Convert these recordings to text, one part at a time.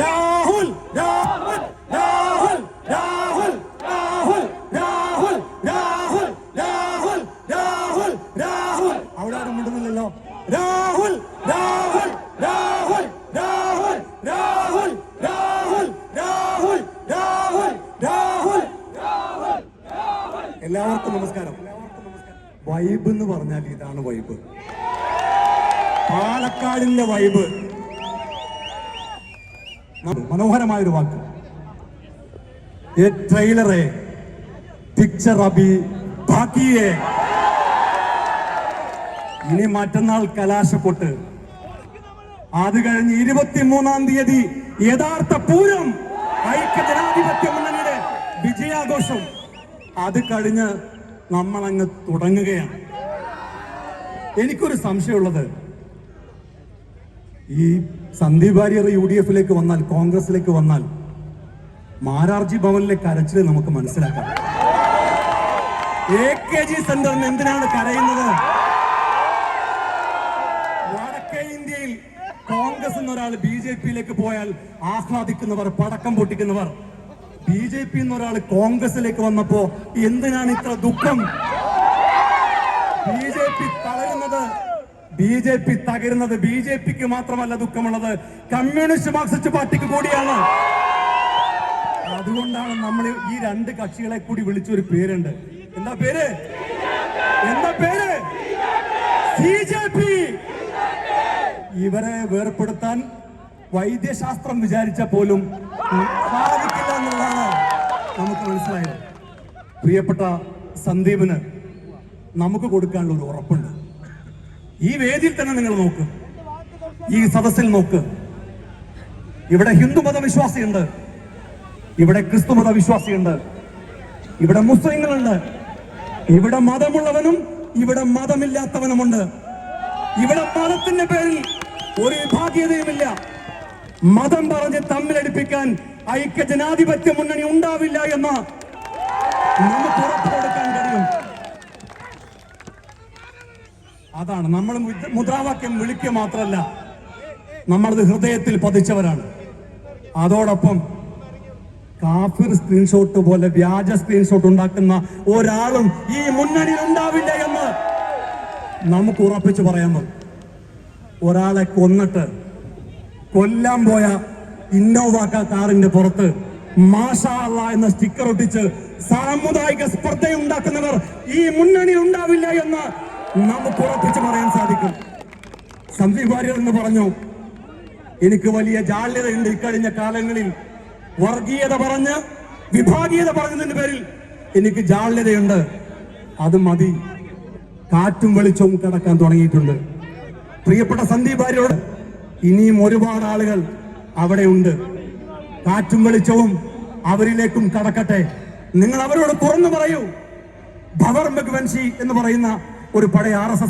രാഹുൽ രാഹുൽ രാഹുൽ രാഹുൽ രാഹുൽ രാഹുൽ രാഹുൽ രാഹുൽ രാഹുൽ രാഹുൽ അവിടെ ആരും മിണ്ടുന്നില്ലല്ലോ രാഹുൽ രാഹുൽ രാഹുൽ രാഹുൽ രാഹുൽ രാഹുൽ രാഹുൽ രാഹുൽ രാഹുൽ എല്ലാവർക്കും നമസ്കാരം വൈബ് എന്ന് പറഞ്ഞാൽ ഇതാണ് വൈബ് പാലക്കാടിന്റെ വൈബ് മനോഹരമായൊരു വാക്ക്. എ ട്രെയിലറെ പിക്ചർ അബി ബാക്കിയേ ഇനി മറ്റന്നാൾ കലാശപ്പൊട്ട്. അത് കഴിഞ്ഞ് ഇരുപത്തിമൂന്നാം തീയതി യഥാർത്ഥ പൂരം ഐക്യ ജനാധിപത്യ മുന്നണിയുടെ വിജയാഘോഷം. അത് കഴിഞ്ഞ് നമ്മളങ്ങ് തുടങ്ങുകയാണ്. എനിക്കൊരു സംശയമുള്ളത്. ഈ സന്ദീപ് വാര്യർ യു ഡി എഫിലേക്ക് വന്നാൽ കോൺഗ്രസിലേക്ക് വന്നാൽ മാരാർജി ഭവനിലെ കരച്ചിൽ നമുക്ക് മനസ്സിലാക്കാം. എ കെ ജി സെന്ററിന് എന്തിനാണ് കരയുന്നത്? വടക്കേ ഇന്ത്യയിൽ കോൺഗ്രസ് എന്നൊരാൾ ബി ജെ പിയിലേക്ക് പോയാൽ ആസ്വാദിക്കുന്നവർ പടക്കം പൊട്ടിക്കുന്നവർ. ബി ജെ പി എന്നൊരാൾ കോൺഗ്രസിലേക്ക് വന്നപ്പോ എന്തിനാണ് ഇത്ര ദുഃഖം? ബി ജെ പി തളരുന്നത് ബി ജെ പി തകരുന്നത് ബി ജെ പിക്ക് മാത്രമല്ല ദുഃഖമുള്ളത്. കമ്മ്യൂണിസ്റ്റ് മാർക്സിസ്റ്റ് പാർട്ടിക്ക് കൂടിയാണ്. അതുകൊണ്ടാണ് നമ്മൾ ഈ രണ്ട് കക്ഷികളെ കൂടി വിളിച്ചൊരു പേരുണ്ട്. എന്താ പേര്? എന്താ പേര്? C J P. ഇവരെ വേർപ്പെടുത്താൻ വൈദ്യശാസ്ത്രം വിചാരിച്ച പോലും സാധിക്കില്ല എന്നുള്ളതാണ് നമുക്ക് മനസ്സിലായത്. പ്രിയപ്പെട്ട സന്ദീപിന് നമുക്ക് കൊടുക്കാനുള്ള ഒരു ഉറപ്പുണ്ട്. ഈ വേദിയിൽ തന്നെ നിങ്ങൾ നോക്ക്. ഈ സദസ്സിൽ നോക്ക്. ഇവിടെ ഹിന്ദുമത വിശ്വാസിയുണ്ട് ഇവിടെ ക്രിസ്തുമത വിശ്വാസിയുണ്ട് ഇവിടെ മുസ്ലിങ്ങളുണ്ട്. ഇവിടെ മതമുള്ളവനും ഇവിടെ മതമില്ലാത്തവനുമുണ്ട്. ഇവിടെ മതത്തിന്റെ പേരിൽ ഒരു വിഭാഗീയതയുമില്ല. മതം പറഞ്ഞ് തമ്മിലടിപ്പിക്കാൻ ഐക്യ ജനാധിപത്യ മുന്നണി ഉണ്ടാവില്ല എന്ന് നമുക്ക് ഉറപ്പ് കൊടുക്കാൻ കഴിയും അതാണ്. നമ്മൾ മുദ്രാവാക്യം വിളിക്കുക മാത്രമല്ല നമ്മളത് ഹൃദയത്തിൽ പതിച്ചവരാണ്. അതോടൊപ്പം കാഫിർ സ്ക്രീൻഷോട്ട് പോലെ വ്യാജ സ്ക്രീൻഷോട്ട് ഉണ്ടാക്കുന്ന ഒരാളും ഈ മുന്നണിയിൽ ഉണ്ടാവില്ല എന്ന് നമുക്ക് ഉറപ്പിച്ച് പറയാൻ ഒരാളെ കൊന്നിട്ട് കൊല്ലാൻ പോയ ഇന്നോവ കാറിന്റെ പുറത്ത് മാഷാ അള്ളാ എന്ന സ്റ്റിക്കർ ഒട്ടിച്ച് സാമുദായിക സ്പർദ്ധ ഉണ്ടാക്കുന്നവർ ഈ മുന്നണിയിൽ ഉണ്ടാവില്ല എന്ന് നമുക്ക് ഉറപ്പിച്ച് പറയാൻ സാധിക്കും. സന്ദീപ് വാര്യർ എന്ന് പറഞ്ഞു എനിക്ക് വലിയ ജാള്യതയുണ്ട് ഇക്കഴിഞ്ഞ കാലങ്ങളിൽ. വർഗീയത പറഞ്ഞ് വിഭാഗീയത പറഞ്ഞതിന്റെ പേരിൽ എനിക്ക് ജാള്യതയുണ്ട്. അത് മതി. കാറ്റും വെളിച്ചവും കിടക്കാൻ തുടങ്ങിയിട്ടുണ്ട്. പ്രിയപ്പെട്ട സന്ദീപ് ഭാര്യയോട് ഇനിയും ഒരുപാട് ആളുകൾ അവിടെ ഉണ്ട് കാറ്റും വെളിച്ചവും അവരിലേക്കും കടക്കട്ടെ. നിങ്ങൾ അവരോട് തുറന്നു പറയൂ. ഭവർ മഗ്വൻഷി എന്ന് പറയുന്ന ഒരു പഴയ ആർ എസ്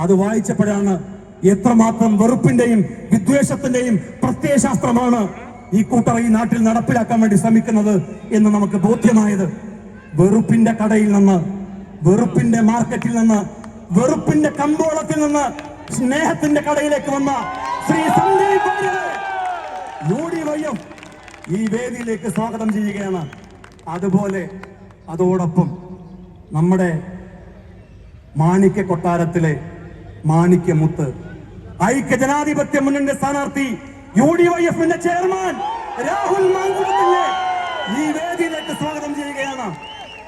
അത് വായിച്ചപ്പോഴാണ് എത്രമാത്രം വെറുപ്പിന്റെയും വിദ്വേഷത്തിന്റെയും പ്രത്യയശാസ്ത്രമാണ് ഈ കൂട്ടർ ഈ നാട്ടിൽ നടപ്പിലാക്കാൻ വേണ്ടി ശ്രമിക്കുന്നത് എന്ന് നമുക്ക് ബോധ്യമായത്. വെറുപ്പിന്റെ കടയിൽ നിന്ന് വെറുപ്പിന്റെ മാർക്കറ്റിൽ നിന്ന് വെറുപ്പിന്റെ കമ്പോളത്തിൽ നിന്ന് സ്നേഹത്തിന്റെ കടയിലേക്ക് വന്ന ശ്രീ സന്ദീപ് യു ഡി ഈ വേദിയിലേക്ക് സ്വാഗതം ചെയ്യുകയാണ്. അതുപോലെ അതോടൊപ്പം നമ്മുടെ മാണിക്യ കൊട്ടാരത്തിലെ മാണിക്യമുത്ത് ഐക്യ ജനാധിപത്യ മുന്നണിയുടെ സ്ഥാനാർത്ഥി യു ഡി വൈ എഫിന്റെ ചെയർമാൻ രാഹുൽ മാങ്കുളത്തിന്റെ ഈ വേദിയിലേക്ക് സ്വാഗതം ചെയ്യുകയാണ്.